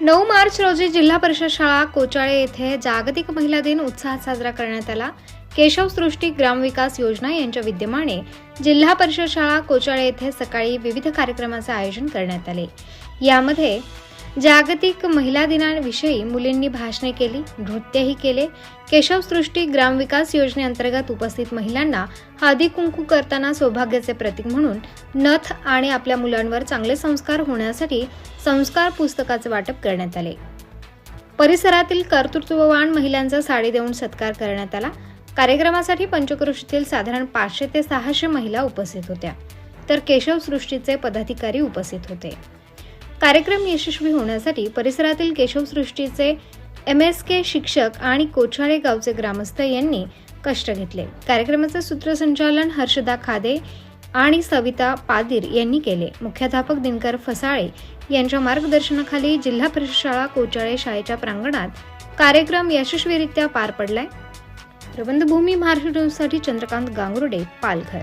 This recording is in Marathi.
नऊ मार्च रोजी जिल्हा परिषद शाळा कोचाळे येथे जागतिक महिला दिन उत्साहात साजरा करण्यात आला. केशव सृष्टी ग्रामविकास योजना यांच्या विद्यमाने जिल्हा परिषद शाळा कोचाळे येथे सकाळी विविध कार्यक्रमाचे आयोजन करण्यात आले. यामध्ये जागतिक महिला दिनाविषयी मुलींनी भाषणे केली नृत्यही केले. केशव सृष्टी ग्रामविकास योजनेअंतर्गत उपस्थित महिलांना हळदी कुंकू करताना सौभाग्याचे प्रतीक म्हणून नथ आणि आपल्या मुलांवर चांगले संस्कार होण्यासाठी संस्कार पुस्तकाचे वाटप करण्यात आले. परिसरातील कर्तृत्ववान महिलांचा साडी देऊन सत्कार करण्यात आला. कार्यक्रमासाठी पंचक्रोशीतील साधारण पाचशे ते सहाशे महिला उपस्थित होत्या. तर केशव सृष्टीचे पदाधिकारी उपस्थित होते. कार्यक्रम यशस्वी होण्यासाठी परिसरातील केशवसृष्टीचे एम एस के शिक्षक आणि कोछाळे गावचे ग्रामस्थ यांनी कष्ट घेतले. कार्यक्रमाचे सूत्रसंचालन हर्षदा खादे आणि सविता पादीर यांनी केले. मुख्याध्यापक दिनकर फसाळे यांच्या मार्गदर्शनाखाली जिल्हा परिषद शाळा कोचाळे शाळेच्या प्रांगणात कार्यक्रम यशस्वीरित्या पार पडलाय. प्रबंधभूमी महाराष्ट्र न्यूजसाठी चंद्रकांत गांगुर्डे पालघर.